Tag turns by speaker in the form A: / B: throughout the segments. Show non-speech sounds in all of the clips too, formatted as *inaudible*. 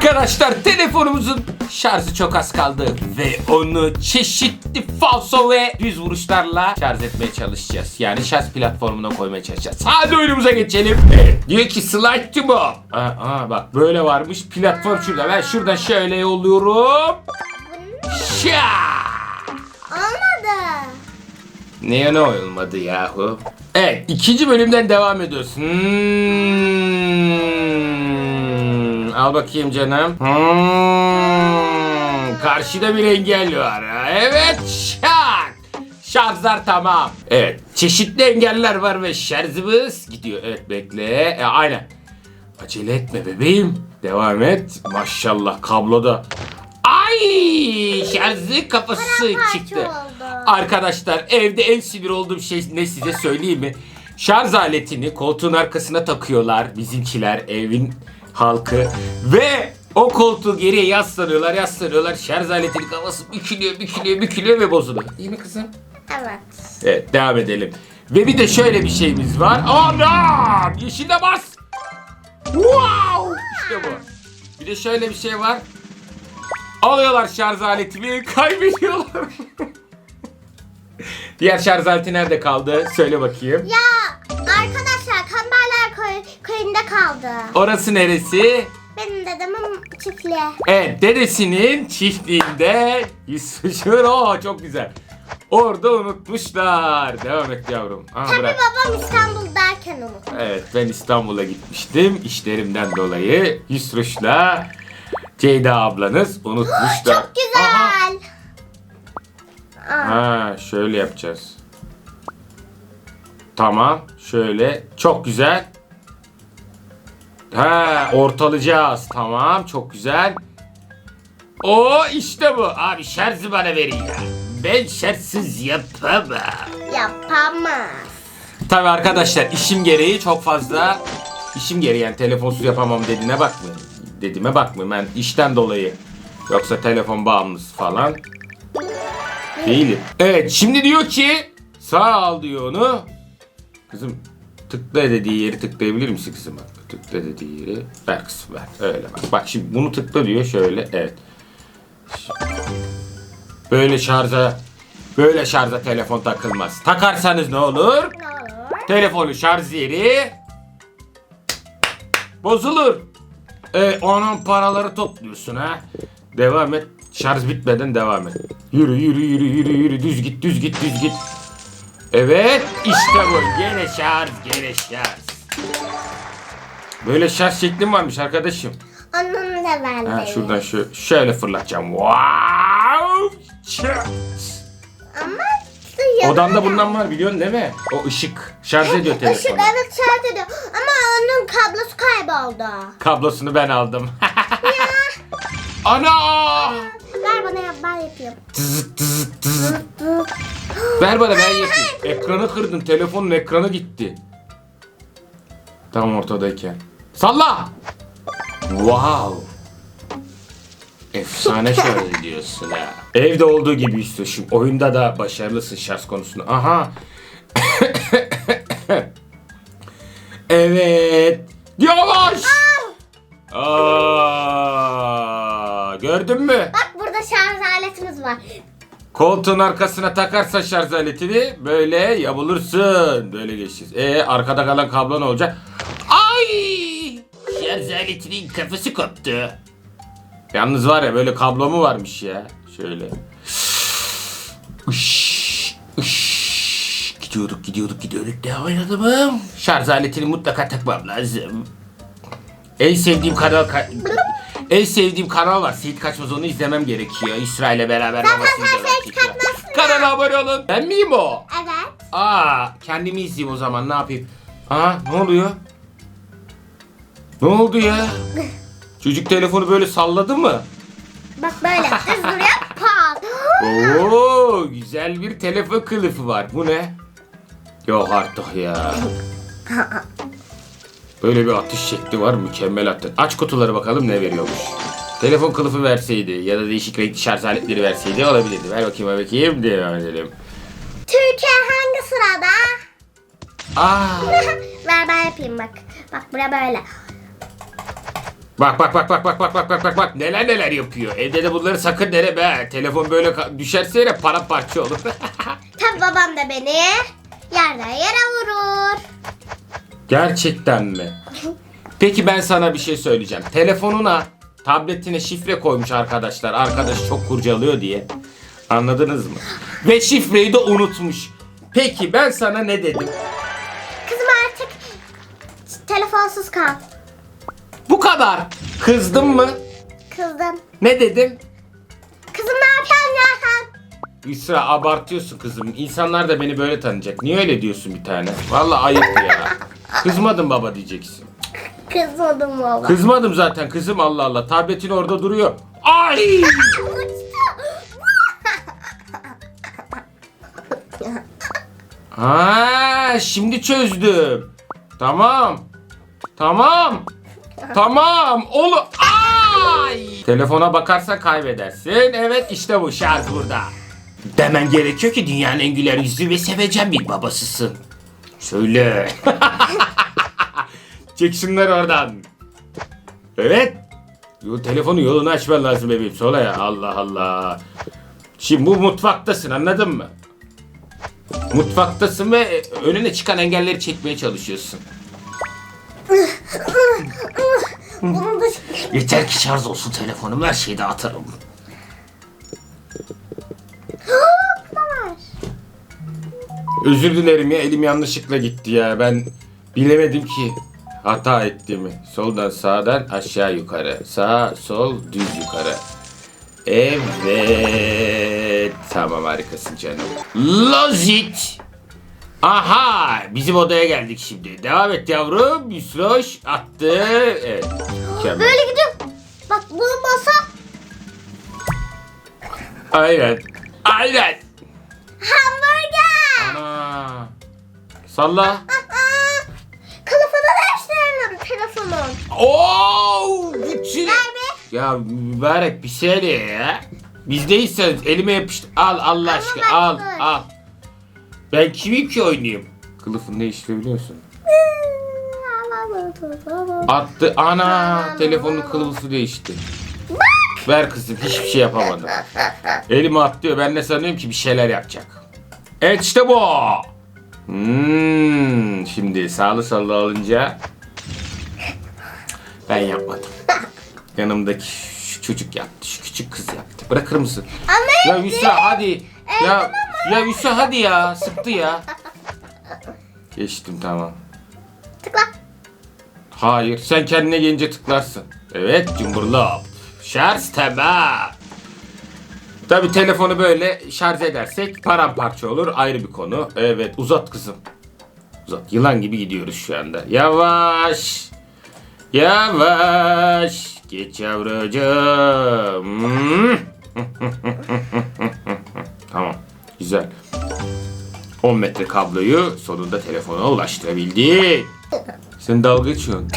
A: Arkadaşlar telefonumuzun şarjı çok az kaldı ve onu çeşitli falso ve düz vuruşlarla şarj etmeye çalışacağız. Yani şarj platformuna koymaya çalışacağız. Hadi oyunumuza geçelim. Evet, diyor ki slide to bomb. Aa, aa, bak böyle varmış platform şurada. Ben şuradan şöyle yolluyorum. Şa!
B: Olmadı.
A: Neye ne olmadı yahu? Evet ikinci bölümden devam ediyoruz. Hmm, al bakayım canım. Hmm, karşıda bir engel var. Evet şak. Şarjlar tamam. Evet çeşitli engeller var ve şarjımız gidiyor. Evet bekle. E, aynen. Acele etme bebeğim. Devam et. Maşallah kabloda. Ay şarjı kafası
B: Paramparça
A: çıktı.
B: oldu.
A: Arkadaşlar evde en sinir olduğum şey ne size söyleyeyim mi? Şarj aletini koltuğun arkasına takıyorlar bizimkiler evin halkı ve o koltuğu geriye yaslanıyorlar yaslanıyorlar şarj aletinin kafası bükülüyor bükülüyor bükülüyor ve bozuluyor. Değil mi kızım?
B: Evet.
A: Evet devam edelim. Ve bir de şöyle bir şeyimiz var. Ana! Yeşile bas! Wow! İşte bu. Bir de şöyle bir şey var. Alıyorlar şarj aletimi, kaybediyorlar. *laughs* Diğer şarj aleti nerede kaldı? Söyle bakayım.
B: Ya köyünde kaldı.
A: Orası neresi?
B: Benim dedemin çiftliği.
A: Evet, dedesinin çiftliğinde Yusuf'un çok güzel. Orada unutmuşlar. Devam et yavrum. Aha,
B: Tabii
A: bırak.
B: babam İstanbul'dayken unuttu.
A: Evet ben İstanbul'a gitmiştim işlerimden dolayı Yusruş'la Ceyda ablanız unutmuşlar.
B: Çok
A: Aha.
B: güzel. Aa,
A: Ha şöyle yapacağız. Tamam şöyle çok güzel. Ha ortalayacağız. Tamam çok güzel. O işte bu. Abi şarjı bana verin ya. Ben şarjsız yapamam.
B: yapamaz.
A: Tabi arkadaşlar işim gereği çok fazla işim gereği yani telefonsuz yapamam dediğine bakmayın. Dediğime bakmayın ben işten dolayı. Yoksa telefon bağımlısı falan değilim. Evet şimdi diyor ki sağ al diyor onu. Kızım tıkla dediği yeri tıklayabilir misin kızım? Bak, tıkla dediği yeri kızım ver. Öyle bak. Bak şimdi bunu tıkla diyor şöyle evet. Böyle şarja böyle şarja telefon takılmaz. Takarsanız ne olur?
B: Ne olur?
A: Telefonu şarj yeri bozulur. E, onun paraları topluyorsun ha. Devam et. Şarj bitmeden devam et. Yürü yürü yürü yürü yürü düz git düz git düz git. Evet işte bu. Gene şarj gene şarj. Böyle şarj şeklim varmış arkadaşım.
B: Onun da bende.
A: Ha, şuradan şu, şöyle fırlatacağım. Wow! Çat!
B: Ama yanına-
A: Odamda bundan var biliyorsun değil mi? O ışık şarj ediyor
B: Işık
A: telefonu.
B: evet şarj ediyor. Ama onun kablosu kayboldu.
A: Kablosunu ben aldım. *laughs* Ana!
B: Ver bana yap ben yapayım.
A: Tızıt tızıt tızıt. Ver bana ben yapayım. Ekranı kırdın. Telefonun ekranı gitti. Tam ortadayken. Salla! Wow! Efsane şöyle diyorsun ha. Evde olduğu gibi üstüşüm. Oyunda da başarılısın şarj konusunda. Aha! *coughs* evet. Yavaş! Aa, gördün mü?
B: Bak burada şarj aletimiz var.
A: Koltuğun arkasına takarsan şarj aletini böyle yapılırsın. Böyle geçeceğiz. E arkada kalan kablo ne olacak? Aletinin kafası koptu. Yalnız var ya böyle kablo mu varmış ya? Şöyle. Uş, uş. Gidiyorduk gidiyorduk gidiyorduk. Devam edelim. Şarj aletini mutlaka takmam lazım. En sevdiğim kanal ka- en sevdiğim kanal var. Seyit Kaçmaz onu izlemem gerekiyor. İsrail'le beraber babasını.
B: Kaçmaz'sın ya.
A: Kanala abone olun. Ben miyim o?
B: Evet.
A: Aa, kendimi izleyeyim o zaman ne yapayım? Aa, ne oluyor? Ne oldu ya? *laughs* Çocuk telefonu böyle salladı mı?
B: Bak böyle düz duruyor pat. *laughs*
A: Oo, güzel bir telefon kılıfı var. Bu ne? Yok artık ya. *laughs* Böyle bir atış şekli var. Mükemmel atış. Aç kutuları bakalım ne veriyormuş. Telefon kılıfı verseydi ya da değişik renkli şarj aletleri verseydi olabilirdi. Ver bakayım ver bakayım. Devam edelim.
B: Türkiye hangi sırada?
A: Aa,
B: Ver ben yapayım bak. Bak bura böyle.
A: Bak bak bak bak bak bak bak bak bak bak neler neler yapıyor. Evde de bunları sakın dene be. Telefon böyle düşerse yere paramparça olur. *laughs*
B: Tabi babam da beni yerden yere vurur.
A: Gerçekten mi? Peki ben sana bir şey söyleyeceğim. Telefonuna, tabletine şifre koymuş arkadaşlar. Arkadaş çok kurcalıyor diye. Anladınız mı? Ve şifreyi de unutmuş. Peki ben sana ne dedim?
B: Kızım artık telefonsuz kal.
A: Kadar. Kızdın mı?
B: Kızdım.
A: Ne dedim?
B: Kızım ne yapıyorsun ya sen?
A: İsra abartıyorsun kızım. İnsanlar da beni böyle tanıyacak. Niye öyle diyorsun bir tane? Vallahi ayıp ya. Kızmadım baba diyeceksin.
B: Kızmadım baba.
A: Kızmadım zaten kızım Allah Allah. Tabletin orada duruyor. Ay! Ha, şimdi çözdüm. Tamam. Tamam. *laughs* Tamam. Oğlum. Ay! Telefona bakarsan kaybedersin. Evet işte bu şarj burada. Demen gerekiyor ki dünyanın en güler yüzlü ve sevecen bir babasısın. Söyle. *laughs* Çek şunları oradan. Evet. Yo, telefonu yolunu açman lazım bebeğim. Sola ya. Allah Allah. Şimdi bu mutfaktasın anladın mı? Mutfaktasın ve önüne çıkan engelleri çekmeye çalışıyorsun.
B: Da
A: Yeter ki şarj olsun telefonum her şeyi dağıtırım.
B: var.
A: Özür dilerim ya elim yanlışlıkla gitti ya ben bilemedim ki hata ettiğimi. Soldan sağdan aşağı yukarı. Sağ sol düz yukarı. Evet. Tamam harikasın canım. Lozit. Aha bizim odaya geldik şimdi. Devam et yavrum. Yusroş attı. Evet. Mükemmel.
B: Böyle gidiyorum. Bak bu masa
A: Aynen. Aynen.
B: hamburger.
A: Ana. Salla. *laughs*
B: Kılıfını değiştirelim telefonun.
A: Oo,
B: bir.
A: Ya mübarek bir saniye ya. Biz değilseniz elime yapıştı. Al Allah aşkına al al. Ben kimim ki oynayayım? Kılıfını değiştirebiliyorsun. Attı ana telefonun kılıfı değişti. Ver kızım hiçbir şey yapamadım. Elime atlıyor ben de sanıyorum ki bir şeyler yapacak. Evet işte bu. Hmm, şimdi sağlı sağlı alınca ben yapmadım. Yanımdaki şu çocuk yaptı, şu küçük kız yaptı. Bırakır mısın?
B: Ama
A: Ya Hüsra hadi. Ya ya Hüsra hadi ya. Sıktı ya. Geçtim tamam.
B: tıkla.
A: Hayır sen kendine gelince tıklarsın. Evet cumburlop. Şarj tamam. Tabi telefonu böyle şarj edersek paramparça olur ayrı bir konu. Evet uzat kızım. Uzat. Yılan gibi gidiyoruz şu anda. Yavaş. Yavaş. Geç yavrucuğum. 10 metre kabloyu sonunda telefona ulaştırabildik. Sen dalga geçiyorsun.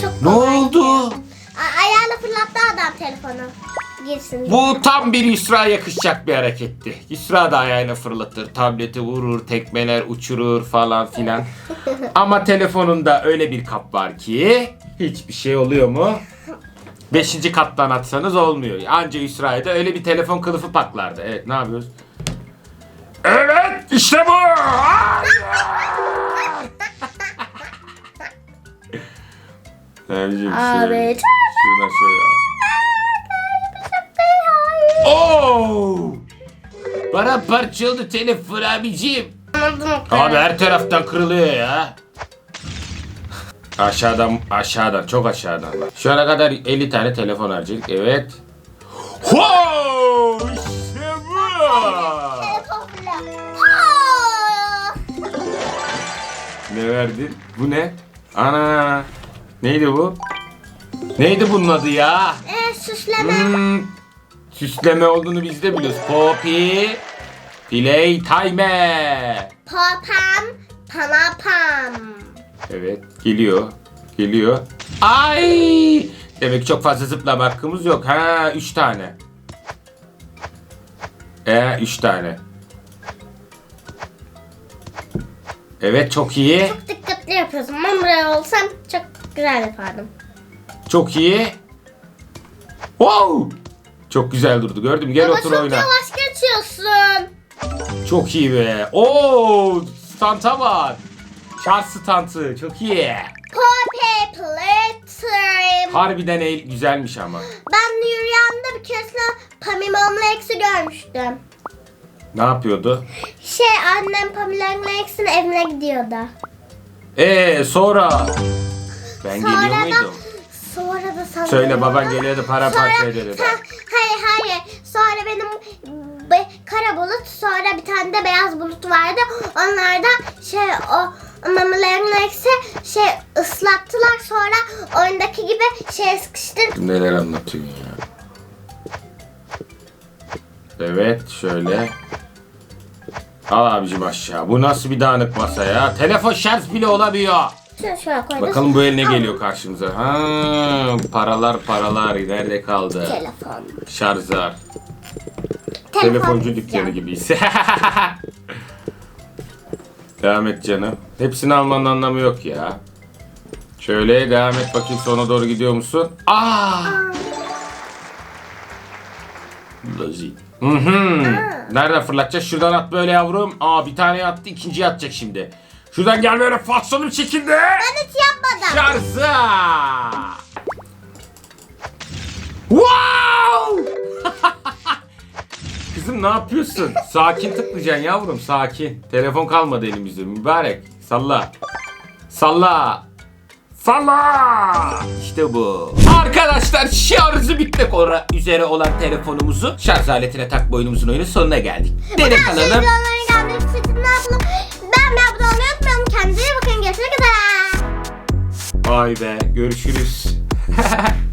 B: Çok
A: Ne
B: kolay.
A: oldu?
B: A- ayağıyla fırlattı adam telefonu. Girsin.
A: Bu tam bir Yusra yakışacak bir hareketti. Yusra da ayağıyla fırlatır, tableti vurur, tekmeler uçurur falan filan. *laughs* Ama telefonunda öyle bir kap var ki hiçbir şey oluyor mu? Beşinci kattan atsanız olmuyor. Anca da öyle bir telefon kılıfı patlardı. Evet ne yapıyoruz? Evet işte bu. Abicim
B: Abi,
A: şöyle. Şuradan şöyle. Oo! Bana parça oldu telefon abicim. Abi her taraftan kırılıyor ya. Aşağıdan aşağıdan çok aşağıdan. Şu ana kadar 50 tane telefon harcadık. Evet. Wow! İşte bu. Ne verdin? Bu ne? Ana. Neydi bu? Neydi bunun adı ya?
B: Ee, süsleme.
A: Hmm, süsleme olduğunu biz de biliyoruz. Poppy Playtime.
B: Popam, panapam.
A: Evet geliyor. Geliyor. Ay! Demek ki çok fazla zıplama hakkımız yok. Ha üç tane. E üç tane. Evet çok iyi.
B: Çok dikkatli yapıyorsun. Ben buraya olsam çok güzel yapardım.
A: Çok iyi. Wow! Çok güzel durdu gördün mü? Gel
B: Ama
A: otur
B: çok
A: oyna.
B: yavaş geçiyorsun.
A: Çok iyi be. Oo! Stanta var. Şarj stantı. Çok iyi.
B: Poppy Playtime.
A: Harbiden el güzelmiş ama.
B: Ben rüyamda bir keresinde Pamela Lex'i görmüştüm.
A: Ne yapıyordu?
B: Şey annem Pamela Lex'in evine gidiyordu.
A: Ee sonra ben
B: Sonra
A: geliyor
B: da
A: muydum?
B: sonra da sana
A: Söyle baban geliyordu para
B: Sonra-
A: parça ediyordu.
B: Ha, hayır hayır. Sonra benim be- kara bulut sonra bir tane de beyaz bulut vardı. Onlar da şey o Mamaların Lex'i şey ıslattılar sonra oyundaki gibi şey sıkıştır.
A: Neler anlatıyorsun ya? Evet şöyle. Al abicim aşağı. Bu nasıl bir dağınık masa ya? Telefon şarj bile olamıyor.
B: Şöyle şöyle koydum.
A: Bakalım bu el ne geliyor karşımıza. Ha, paralar paralar nerede kaldı?
B: Telefon.
A: Şarjlar.
B: Telefon
A: Telefoncu dükkanı gibiyiz. *laughs* devam et canım. Hepsini almanın anlamı yok ya. Şöyle devam et bakayım sona doğru gidiyor musun? Aa! Lazi. Hı hı. Nereden fırlatacağız? Şuradan at böyle yavrum. Aa bir tane attı, ikinciyi atacak şimdi. Şuradan gel böyle faksonum çekildi.
B: Ben hiç yapmadım.
A: Şarjı. Wow! *laughs* Kızım ne yapıyorsun? Sakin tıklayacaksın yavrum sakin. Telefon kalmadı elimizde mübarek. Salla. Salla. Salla. İşte bu. Arkadaşlar şarjı bitmek ora- üzere olan telefonumuzu şarj aletine tak boynumuzun oyunun sonuna geldik. Dene
B: Şey
A: kalalım.
B: Ben abone olmayı unutmayalım. Kendinize bakın. Görüşmek üzere.
A: Vay be görüşürüz. *laughs*